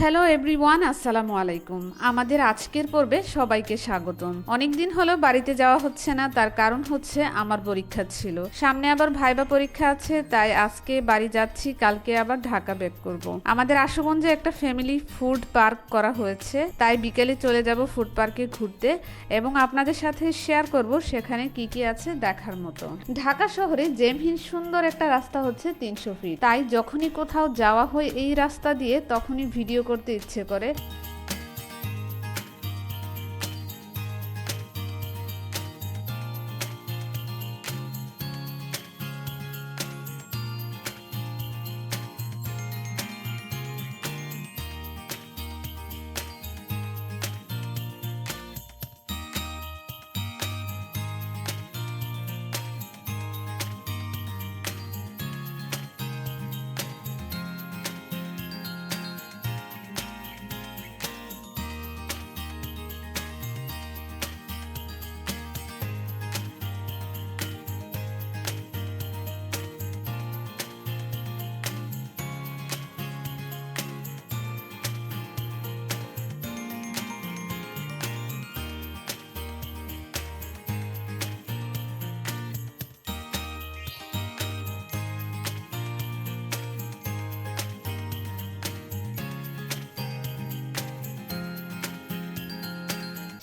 Hello everyone আসসালামু আলাইকুম। আমাদের আজকের পর্বে সবাইকে স্বাগতম। অনেকদিন হলো বাড়িতে যাওয়া হচ্ছে না, তার কারণ হচ্ছে আমার পরীক্ষা ছিল। সামনে আবার ভাইবা পরীক্ষা আছে, তাই আজকে বাড়ি যাচ্ছি, কালকে আবার ঢাকা ব্যাক করব। আমাদের আশুগঞ্জে একটা ফ্যামিলি ফুড পার্ক করা হয়েছে, তাই বিকেলে চলে যাব ফুড পার্কে ঘুরতে এবং আপনাদের সাথে শেয়ার করব সেখানে কি কি আছে দেখার মতো। ঢাকা শহরে জেমহীন সুন্দর একটা রাস্তা হচ্ছে তিনশো ফিট তাই যখনই কোথাও যাওয়া হয় এই রাস্তা দিয়ে, তখনই ভিডিও করতে ইচ্ছে করে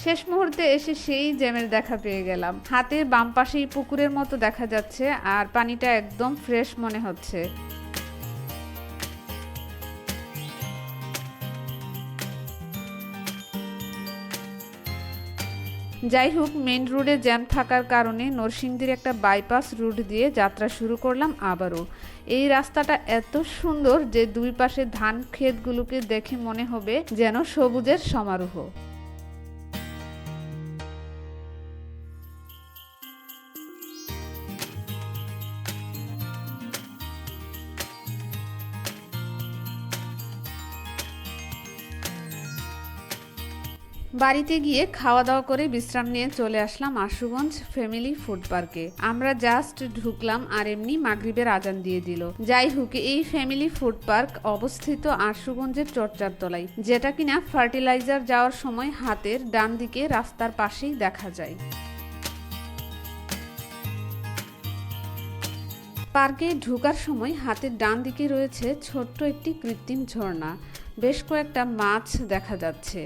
শেষ মুহূর্তে এসে সেই জ্যামের দেখা পেয়ে গেলাম। হাতের বাম পাশেই পুকুরের মতো দেখা যাচ্ছে আর পানিটা একদম ফ্রেশ মনে হচ্ছে। যাই হোক মেন রোডে জ্যাম থাকার কারণে নরসিংদীর একটা বাইপাস রুট দিয়ে যাত্রা শুরু করলাম আবারও। এই রাস্তাটা এত সুন্দর যে দুই পাশে ধান ক্ষেতগুলোকে দেখে মনে হবে যেন সবুজের সমারোহ। বাড়িতে গিয়ে খাওয়া দাওয়া করে বিশ্রাম নিয়ে চলে আসলাম আশুগঞ্জ ফ্যামিলি ফুড পার্কে। আমরা জাস্ট ঢুকলাম আর এমনি মাগরিবের আজান দিয়ে দিল। যাই হোক, এই ফ্যামিলি ফুড পার্ক অবস্থিত আশুগঞ্জের চর্চার তলায় যেটা কিনা ফার্টিলাইজার যাওয়ার সময় হাতের ডান দিকে রাস্তার পাশেই দেখা যায়। পার্কে ঢুকার সময় হাতের ডান দিকে রয়েছে ছোট্ট একটি কৃত্রিম ঝর্ণা। বেশ কয়েকটা মাছ দেখা যাচ্ছে।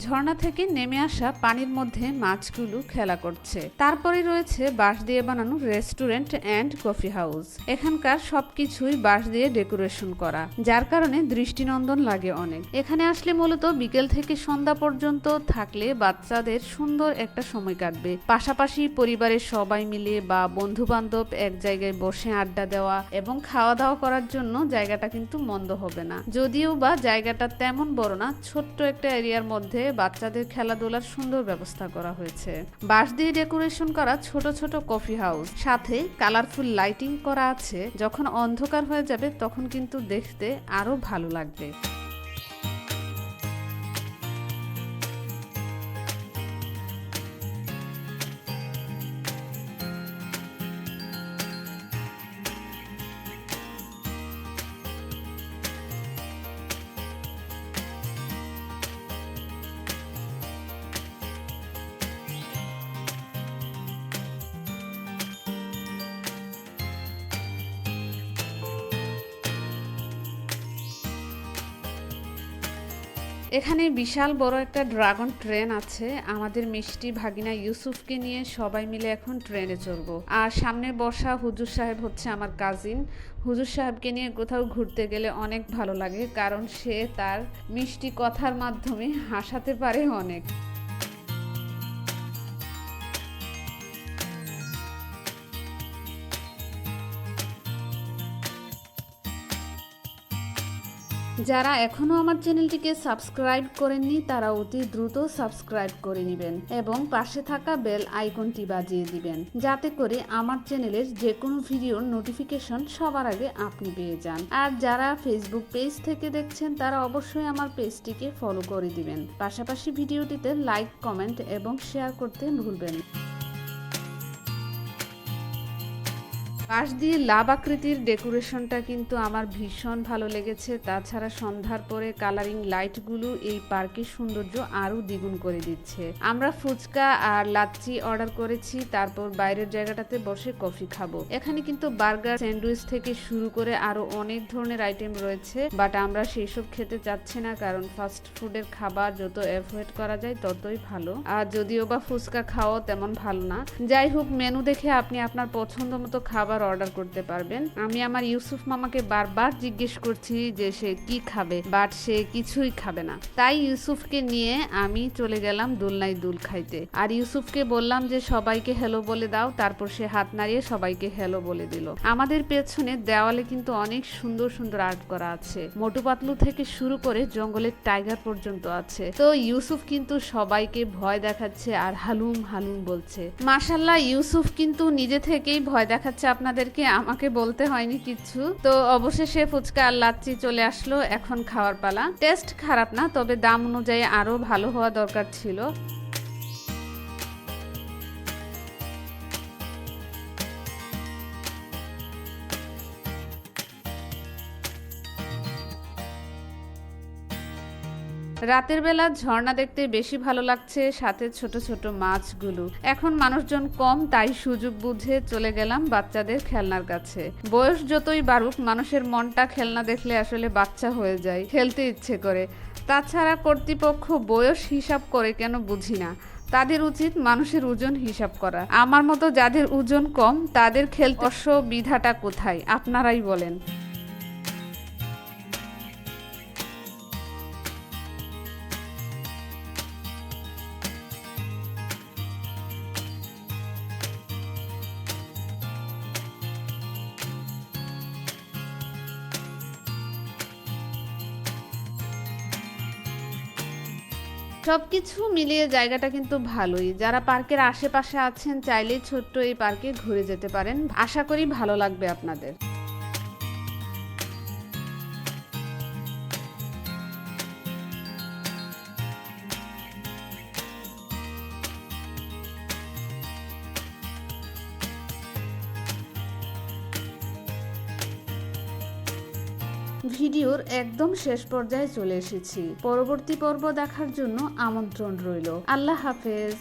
ঝর্ণা থেকে নেমে আসা পানির মধ্যে মাছগুলো খেলা করছে। তারপরে রয়েছে বাঁশ দিয়ে বানানো রেস্টুরেন্ট অ্যান্ড কফি হাউস। এখানকার সবকিছুই বাঁশ দিয়ে ডেকোরেশন করা, যার কারণে দৃষ্টিনন্দন লাগে অনেক। এখানে আসলে মূলত বিকেল থেকে সন্ধ্যা পর্যন্ত থাকলে বাচ্চাদের সুন্দর একটা সময় কাটবে। পাশাপাশি পরিবারের সবাই মিলে বা বন্ধু বান্ধব এক জায়গায় বসে আড্ডা দেওয়া এবং খাওয়া দাওয়া করার জন্য জায়গাটা কিন্তু মন্দ হবে না। যদিও বা জায়গাটা তেমন বড় না, ছোট্ট একটা এরিয়ার মধ্যে বাচ্চাদের খেলাধুলার সুন্দর ব্যবস্থা করা হয়েছে। বাঁশ দিয়ে ডেকোরেশন করা ছোট ছোট কফি হাউস। সাথে কালারফুল লাইটিং করা আছে। যখন অন্ধকার হয়ে যাবে তখন কিন্তু দেখতে আরও ভালো লাগবে। এখানে বিশাল বড় একটা ড্রাগন ট্রেন আছে। আমাদের মিষ্টি ভাগিনা ইউসুফকে নিয়ে সবাই মিলে এখন ট্রেনে চড়বো। আর সামনে বসা হুজুর সাহেব হচ্ছে আমার কাজিন হুজুর সাহেবকে নিয়ে কোথাও ঘুরতে গেলে অনেক ভালো লাগে, কারণ সে তার মিষ্টি কথার মাধ্যমে হাসাতে পারে অনেক। যারা এখনও আমার চ্যানেলটিকে সাবস্ক্রাইব করেননি, তারা অতি দ্রুত সাবস্ক্রাইব করে নেবেন এবং পাশে থাকা বেল আইকনটি বাজিয়ে দিবেন, যাতে করে আমার চ্যানেলের যে কোনো ভিডিওর নোটিফিকেশন সবার আগে আপনি পেয়ে যান। আর যারা ফেসবুক পেজ থেকে দেখছেন, তারা অবশ্যই আমার পেজটিকে ফলো করে দিবেন। পাশাপাশি ভিডিওটিতে লাইক কমেন্ট এবং শেয়ার করতে ভুলবেন পাশ দিয়ে লাভ আকৃতির ডেকোরেশনটা কিন্তু আমার ভীষণ ভালো লেগেছে। তাছাড়া সন্ধ্যার পরে কালারিং লাইটগুলো এই পার্কের সৌন্দর্য আরও দ্বিগুণ করে দিচ্ছে। আমরা ফুচকা আর লাচ্ছি অর্ডার করেছি, তারপর বাইরের জায়গাটাতে বসে কফি খাব। এখানে কিন্তু বার্গার, স্যান্ডউইচ থেকে শুরু করে আরও অনেক ধরনের আইটেম রয়েছে, বাট আমরা সেই সব খেতে চাচ্ছি না, কারণ ফাস্ট ফুডের খাবার যত অ্যাভয়েড করা যায় ততই ভালো। আর যদিও বা ফুচকা খাওয়া তেমন ভালো না। যাই হোক, মেনু দেখে আপনি আপনার পছন্দ মতো খাবার অর্ডার করতে পারবেন। আমি আমার ইউসুফ মামাকে বারবার জিজ্ঞেস করছি যে সে কি খাবে বাট সে কিছুই খাবে না। তাই ইউসুফকে নিয়ে আমি চলে গেলাম দোলনায় দুল খাইতে। আর ইউসুফকে বললাম যে, সবাইকে হ্যালো বলে দাও। তারপর সে হাত নাড়িয়ে সবাইকে হ্যালো বলে দিল। আমাদের পেছনে দেওয়ালে কিন্তু অনেক সুন্দর সুন্দর আর্ট করা আছে। মোটু পাতলু থেকে শুরু করে জঙ্গলের টাইগার পর্যন্ত আছে। তো ইউসুফ কিন্তু সবাইকে ভয় দেখাচ্ছে আর হালুম হালুম বলছে। মাশাল্লাহ ইউসুফ কিন্তু নিজে থেকেই ভয় দেখাচ্ছে আপনাদেরকে আমাকে বলতে হয়নি কিছু। তো অবশেষে ফুচকা আর লাচ্ছি চলে আসলো এখন খাওয়ার পালা। টেস্ট খারাপ না, তবে দাম অনুযায়ী আরও ভালো হওয়া দরকার ছিল। রাতের বেলা ঝর্ণা দেখতে বেশি ভালো লাগছে, সাথে ছোট ছোট মাছগুলো। এখন মানুষজন কম, তাই সুযোগ বুঝে চলে গেলাম বাচ্চাদের খেলনার কাছে। বয়স যতই বাড়ুক, মানুষের মনটা খেলনা দেখলে আসলে বাচ্চা হয়ে যায়, খেলতে ইচ্ছে করে। তাছাড়া কর্তৃপক্ষ বয়স হিসাব করে কেন বুঝি না। তাদের উচিত মানুষের ওজন হিসাব করা। আমার মতো যাদের ওজন কম, তাদের খেলতে অসুবিধাটা কোথায়? আপনারাই বলেন। সবকিছু মিলিয়ে জায়গাটা কিন্তু ভালোই। যারা পার্কের আশেপাশে আছেন, চাইলেই ছোট্ট এই পার্কে ঘুরে যেতে পারেন। আশা করি ভালো লাগবে আপনাদের। ভিডিওর একদম শেষ পর্যায়ে চলে এসেছি। পরবর্তী পর্ব দেখার জন্য আমন্ত্রণ রইল। আল্লাহ হাফেজ।